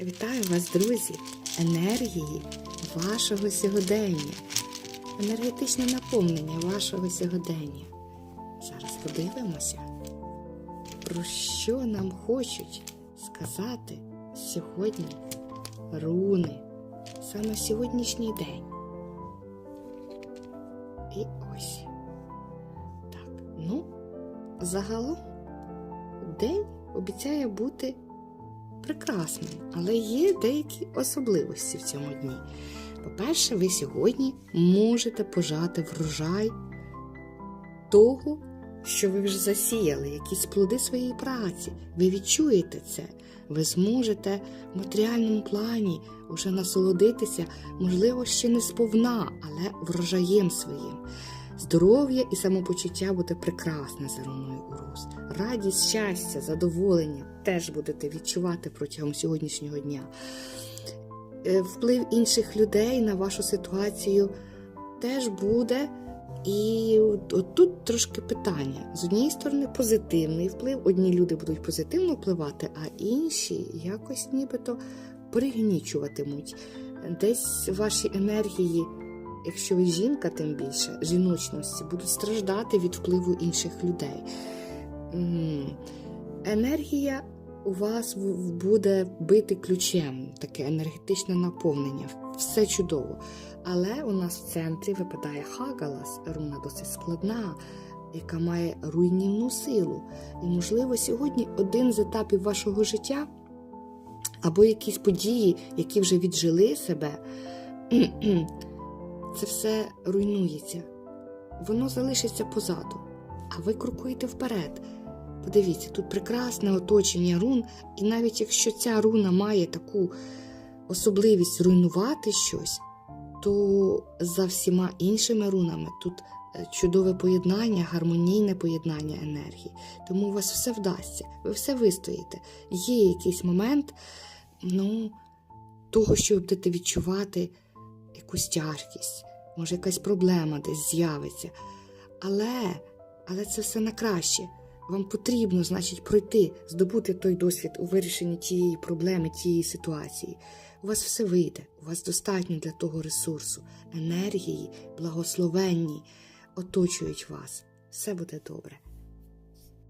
Вітаю вас, друзі! Енергії вашого сьогодення, енергетичне наповнення вашого сьогодення. Зараз подивимося, про що нам хочуть сказати сьогодні руни, саме сьогоднішній день. І ось. Так, ну, загалом день обіцяє бути прекрасним, але є деякі особливості в цьому дні. По-перше, ви сьогодні можете пожати врожай того, що ви вже засіяли, якісь плоди своєї праці. Ви відчуєте це. Ви зможете в матеріальному плані вже насолодитися, можливо, ще не сповна, але врожаєм своїм. Здоров'я і самопочуття буде прекрасне за руною Урус. Радість, щастя, задоволення теж будете відчувати протягом сьогоднішнього дня. Е, Вплив інших людей на вашу ситуацію теж буде. І от тут трошки питання. З однієї сторони, позитивний вплив. Одні люди будуть позитивно впливати, а інші якось нібито пригнічуватимуть. Десь ваші енергії, якщо ви жінка, тим більше жіночності, будуть страждати від впливу інших людей. Енергія у вас буде бити ключем, таке енергетичне наповнення. Все чудово. Але у нас в центрі випадає Хагалас, руна досить складна, яка має руйнівну силу. І, можливо, сьогодні один з етапів вашого життя або якісь події, які вже віджили себе, це все руйнується. Воно залишиться позаду, а ви крокуєте вперед. Подивіться, тут прекрасне оточення рун, і навіть якщо ця руна має таку особливість руйнувати щось, то за всіма іншими рунами тут е, чудове поєднання, гармонійне поєднання енергії. Тому у вас все вдасться, ви все вистоїте. Є якийсь момент, ну, того, що ви будете відчувати якусь тяжкість, може, якась проблема десь з'явиться. Але, але це все на краще. Вам потрібно, значить, пройти, здобути той досвід у вирішенні тієї проблеми, тієї ситуації. У вас все вийде, у вас достатньо для того ресурсу, енергії, благословенні оточують вас. Все буде добре.